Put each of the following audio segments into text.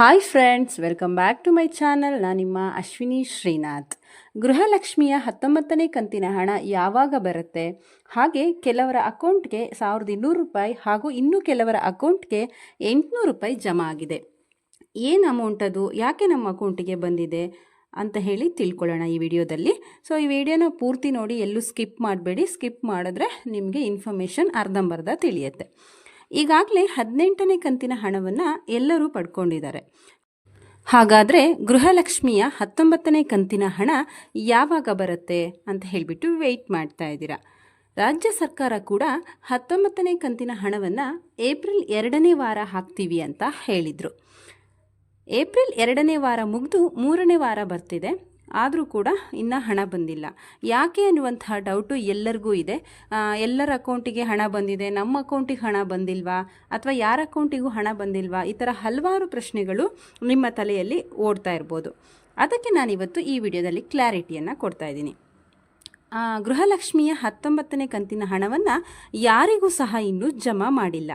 Hi friends welcome back to my channel ನಾನು ನಿಮ್ಮ ಅಶ್ವಿನಿ ಶ್ರೀನಾಥ್. ಗೃಹಲಕ್ಷ್ಮಿಯ ಹತ್ತೊಂಬತ್ತನೇ ಕಂತಿನ ಹಣ ಯಾವಾಗ ಬರುತ್ತೆ? ಹಾಗೆ ಕೆಲವರ ಅಕೌಂಟ್ಗೆ ಸಾವಿರದ ಇನ್ನೂರು ರೂಪಾಯಿ ಹಾಗೂ ಇನ್ನೂ ಕೆಲವರ ಅಕೌಂಟ್ಗೆ ಎಂಟುನೂರು ರೂಪಾಯಿ ಜಮಾ ಆಗಿದೆ. ಏನು ಅಮೌಂಟ್ ಅದು? ಯಾಕೆ ನಮ್ಮ ಅಕೌಂಟಿಗೆ ಬಂದಿದೆ? ಅಂತ ಹೇಳಿ ತಿಳ್ಕೊಳ್ಳೋಣ ಈ ವಿಡಿಯೋದಲ್ಲಿ. ಸೊ ಈ ವಿಡಿಯೋನ ಪೂರ್ತಿ ನೋಡಿ ಎಲ್ಲೂ ಸ್ಕಿಪ್ ಮಾಡಬೇಡಿ. ಸ್ಕಿಪ್ ಮಾಡಿದ್ರೆ ನಿಮಗೆ ಇನ್ಫಾರ್ಮೇಷನ್ ಅರ್ಧಂಬರ್ಧ ತಿಳಿಯುತ್ತೆ. ಈಗಾಗಲೇ ಹದಿನೆಂಟನೇ ಕಂತಿನ ಹಣವನ್ನು ಎಲ್ಲರೂ ಪಡ್ಕೊಂಡಿದ್ದಾರೆ. ಹಾಗಾದರೆ ಗೃಹಲಕ್ಷ್ಮಿಯ ಹತ್ತೊಂಬತ್ತನೇ ಕಂತಿನ ಹಣ ಯಾವಾಗ ಬರುತ್ತೆ ಅಂತ ಹೇಳಿಬಿಟ್ಟು ವೆಯ್ಟ್ ಮಾಡ್ತಾ ಇದ್ದೀರಾ. ರಾಜ್ಯ ಸರ್ಕಾರ ಕೂಡ ಹತ್ತೊಂಬತ್ತನೇ ಕಂತಿನ ಹಣವನ್ನು ಏಪ್ರಿಲ್ ಎರಡನೇ ವಾರ ಹಾಕ್ತೀವಿ ಅಂತ ಹೇಳಿದರು. ಏಪ್ರಿಲ್ ಎರಡನೇ ವಾರ ಮುಗಿದು ಮೂರನೇ ವಾರ ಬರ್ತಿದೆ. ಆದರೂ ಕೂಡ ಇನ್ನು ಹಣ ಬಂದಿಲ್ಲ. ಯಾಕೆ ಅನ್ನುವಂತಹ ಡೌಟು ಎಲ್ಲರಿಗೂ ಇದೆ. ಎಲ್ಲರ ಅಕೌಂಟಿಗೆ ಹಣ ಬಂದಿದೆ, ನಮ್ಮ ಅಕೌಂಟಿಗೆ ಹಣ ಬಂದಿಲ್ವಾ, ಅಥವಾ ಯಾರ ಅಕೌಂಟಿಗೂ ಹಣ ಬಂದಿಲ್ವಾ, ಈ ಥರ ಹಲವಾರು ಪ್ರಶ್ನೆಗಳು ನಿಮ್ಮ ತಲೆಯಲ್ಲಿ ಓಡ್ತಾ ಇರ್ಬೋದು. ಅದಕ್ಕೆ ನಾನಿವತ್ತು ಈ ವಿಡಿಯೋದಲ್ಲಿ ಕ್ಲಾರಿಟಿಯನ್ನು ಕೊಡ್ತಾ ಇದ್ದೀನಿ. ಗೃಹಲಕ್ಷ್ಮಿಯ ಹತ್ತೊಂಬತ್ತನೇ ಕಂತಿನ ಹಣವನ್ನು ಯಾರಿಗೂ ಸಹ ಇನ್ನೂ ಜಮಾ ಮಾಡಿಲ್ಲ.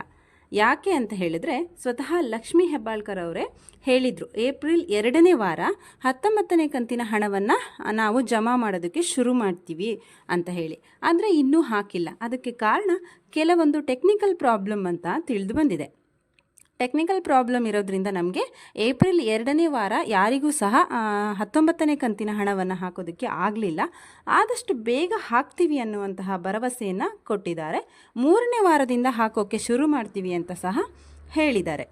ಯಾಕೆ ಅಂತ ಹೇಳಿದರೆ ಸ್ವತಃ ಲಕ್ಷ್ಮಿ ಹೆಬ್ಬಾಳ್ಕರ್ ಅವರೇ ಹೇಳಿದರು. ಏಪ್ರಿಲ್ ಎರಡನೇ ವಾರ ಹತ್ತೊಂಬತ್ತನೇ ಕಂತಿನ ಹಣವನ್ನು ನಾವು ಜಮಾ ಮಾಡೋದಕ್ಕೆ ಶುರು ಮಾಡ್ತೀವಿ ಅಂತ ಹೇಳಿ. ಆದರೆ ಇನ್ನೂ ಹಾಕಿಲ್ಲ. ಅದಕ್ಕೆ ಕಾರಣ ಕೆಲವೊಂದು ಟೆಕ್ನಿಕಲ್ ಪ್ರಾಬ್ಲಮ್ ಅಂತ ತಿಳಿದು ಬಂದಿದೆ. ಟೆಕ್ನಿಕಲ್ ಪ್ರಾಬ್ಲಮ್ ಇರೋದ್ರಿಂದ ನಮಗೆ ಏಪ್ರಿಲ್ ಎರಡನೇ ವಾರ ಯಾರಿಗೂ ಸಹ ಹತ್ತೊಂಬತ್ತನೇ ಕಂತಿನ ಹಣವನ್ನು ಹಾಕೋದಕ್ಕೆ ಆಗಲಿಲ್ಲ. ಆದಷ್ಟು ಬೇಗ ಹಾಕ್ತೀವಿ ಅನ್ನುವಂತಹ ಭರವಸೆಯನ್ನು ಕೊಟ್ಟಿದ್ದಾರೆ. ಮೂರನೇ ವಾರದಿಂದ ಹಾಕೋಕ್ಕೆ ಶುರು ಮಾಡ್ತೀವಿ ಅಂತ ಸಹ ಹೇಳಿದ್ದಾರೆ.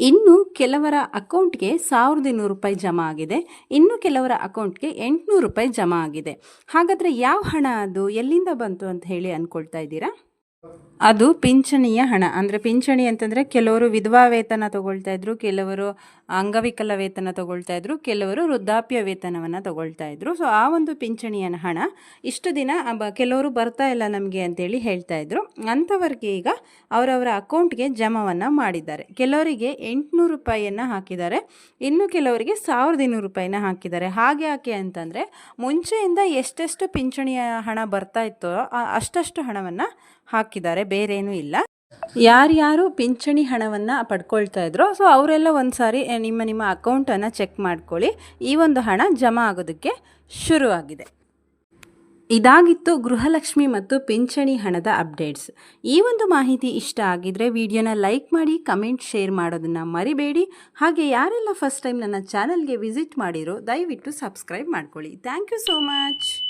ಇನ್ನು ಕೆಲವರ ಅಕೌಂಟ್ಗೆ ಸಾವಿರದ ಇನ್ನೂರು ರೂಪಾಯಿ ಜಮಾ ಆಗಿದೆ. ಇನ್ನು ಕೆಲವರ ಅಕೌಂಟ್ಗೆ ಎಂಟುನೂರು ರೂಪಾಯಿ ಜಮಾ ಆಗಿದೆ. ಹಾಗಾದರೆ ಯಾವ ಹಣ ಅದು? ಎಲ್ಲಿಂದ ಬಂತು ಅಂತ ಹೇಳಿ ಅಂದ್ಕೊಳ್ತಾ ಇದ್ದೀರಾ? ಅದು ಪಿಂಚಣಿಯ ಹಣ. ಅಂದರೆ ಪಿಂಚಣಿ ಅಂತಂದರೆ ಕೆಲವರು ವಿಧವಾ ವೇತನ ತಗೊಳ್ತಾ ಇದ್ರು ಕೆಲವರು ಅಂಗವಿಕಲ ವೇತನ ತಗೊಳ್ತಾ ಇದ್ರು, ಕೆಲವರು ವೃದ್ಧಾಪ್ಯ ವೇತನವನ್ನು ತಗೊಳ್ತಾ ಇದ್ರು. ಸೊ ಆ ಒಂದು ಪಿಂಚಣಿಯ ಹಣ ಇಷ್ಟು ದಿನ ಕೆಲವರು ಬರ್ತಾ ಇಲ್ಲ ನಮಗೆ ಅಂತೇಳಿ ಹೇಳ್ತಾ ಇದ್ರು. ಅಂಥವ್ರಿಗೆ ಈಗ ಅವರವರ ಅಕೌಂಟ್ಗೆ ಜಮವನ್ನು ಮಾಡಿದ್ದಾರೆ. ಕೆಲವರಿಗೆ ಎಂಟುನೂರು ರೂಪಾಯಿಯನ್ನು ಹಾಕಿದ್ದಾರೆ. ಇನ್ನು ಕೆಲವರಿಗೆ ಸಾವಿರದ ಇನ್ನೂರು ರೂಪಾಯಿನ ಹಾಕಿದ್ದಾರೆ. ಹಾಗೆ ಯಾಕೆ ಅಂತಂದರೆ, ಮುಂಚೆಯಿಂದ ಎಷ್ಟೆಷ್ಟು ಪಿಂಚಣಿಯ ಹಣ ಬರ್ತಾ ಇತ್ತೋ ಅಷ್ಟಷ್ಟು ಹಣವನ್ನು ಹಾಕಿದ್ದಾರೆ. ಬೇರೇನೂ ಇಲ್ಲ. ಯಾರ್ಯಾರು ಪಿಂಚಣಿ ಹಣವನ್ನು ಪಡ್ಕೊಳ್ತಾ ಇದ್ರೋ ಸೊ ಅವರೆಲ್ಲ ಒಂದು ಸಾರಿ ನಿಮ್ಮ ನಿಮ್ಮ ಅಕೌಂಟನ್ನು ಚೆಕ್ ಮಾಡ್ಕೊಳ್ಳಿ. ಈ ಒಂದು ಹಣ ಜಮಾ ಆಗೋದಕ್ಕೆ ಶುರುವಾಗಿದೆ. ಇದಾಗಿತ್ತು ಗೃಹಲಕ್ಷ್ಮಿ ಮತ್ತು ಪಿಂಚಣಿ ಹಣದ ಅಪ್ಡೇಟ್ಸ್ ಈ ಒಂದು ಮಾಹಿತಿ ಇಷ್ಟ ಆಗಿದ್ರೆ ವಿಡಿಯೋನ ಲೈಕ್ ಮಾಡಿ, ಕಮೆಂಟ್, ಶೇರ್ ಮಾಡೋದನ್ನು ಮರಿಬೇಡಿ. ಹಾಗೆ ಯಾರೆಲ್ಲ ಫಸ್ಟ್ ಟೈಮ್ ನನ್ನ ಚಾನಲ್ಗೆ ವಿಸಿಟ್ ಮಾಡಿರೋ, ದಯವಿಟ್ಟು ಸಬ್ಸ್ಕ್ರೈಬ್ ಮಾಡ್ಕೊಳ್ಳಿ. Thank you so much